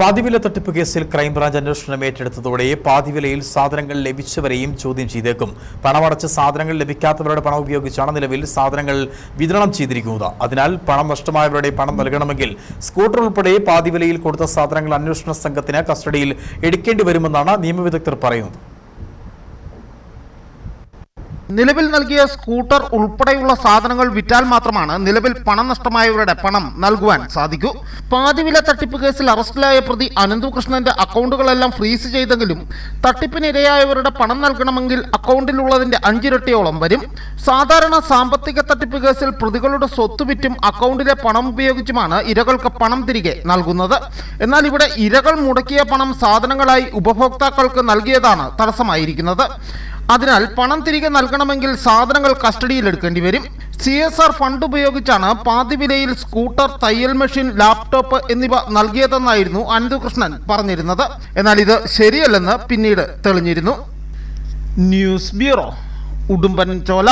പാതിവില തട്ടിപ്പ് കേസിൽ ക്രൈംബ്രാഞ്ച് അന്വേഷണം ഏറ്റെടുത്തതോടെ പാതിവിലയിൽ സാധനങ്ങൾ ലഭിച്ചവരെയും ചോദ്യം ചെയ്തേക്കും. പണമടച്ച് സാധനങ്ങൾ ലഭിക്കാത്തവരുടെ പണം ഉപയോഗിച്ചാണ് നിലവിൽ സാധനങ്ങൾ വിതരണം ചെയ്തിരിക്കുന്നത്. അതിനാൽ പണം നഷ്ടമായവരുടെ പണം നൽകണമെങ്കിൽ സ്കൂട്ടർ ഉൾപ്പെടെ പാതിവിലയിൽ കൊടുത്ത സാധനങ്ങൾ അന്വേഷണ സംഘത്തിന് കസ്റ്റഡിയിൽ എടുക്കേണ്ടി വരുമെന്നാണ് നിയമവിദഗ്ധർ പറയുന്നത്. നിലവിൽ നൽകിയ സ്കൂട്ടർ ഉൾപ്പെടെയുള്ള സാധനങ്ങൾ വിറ്റാൽ മാത്രമാണ് നിലവിൽ പണം നഷ്ടമായവരുടെ പണം നൽകുവാൻ സാധിക്കൂ. പാതിവില തട്ടിപ്പ് കേസിൽ അറസ്റ്റിലായ പ്രതി അനന്തുകൃഷ്ണന്റെ അക്കൗണ്ടുകളെല്ലാം ഫ്രീസ് ചെയ്തെങ്കിലും തട്ടിപ്പിനിരയായവരുടെ പണം നൽകണമെങ്കിൽ അക്കൗണ്ടിലുള്ളതിന്റെ അഞ്ചിരട്ടിയോളം വരും. സാധാരണ സാമ്പത്തിക തട്ടിപ്പ് കേസിൽ പ്രതികളുടെ സ്വത്ത് വിറ്റും അക്കൗണ്ടിലെ പണം ഉപയോഗിച്ചുമാണ് ഇരകൾക്ക് പണം തിരികെ നൽകുന്നത്. എന്നാൽ ഇവിടെ ഇരകൾ മുടക്കിയ പണം സാധനങ്ങളായി ഉപഭോക്താക്കൾക്ക് നൽകിയതാണ് തടസ്സമായിരിക്കുന്നത്. അതിനാൽ പണം തിരികെ നൽകണമെങ്കിൽ സാധനങ്ങൾ കസ്റ്റഡിയിൽ എടുക്കേണ്ടി വരും. സി എസ് ആർ ഫണ്ട് ഉപയോഗിച്ചാണ് പാതിവിലയിൽ സ്കൂട്ടർ തയ്യൽ മെഷീൻ ലാപ്ടോപ്പ് എന്നിവ നൽകിയതെന്നായിരുന്നു അനന്തകൃഷ്ണൻ പറഞ്ഞിരുന്നത്. എന്നാൽ ഇത് ശരിയല്ലെന്ന് പിന്നീട് തെളിഞ്ഞിരുന്നു. ന്യൂസ് ബ്യൂറോ ഉടുമ്പൻ ചോല.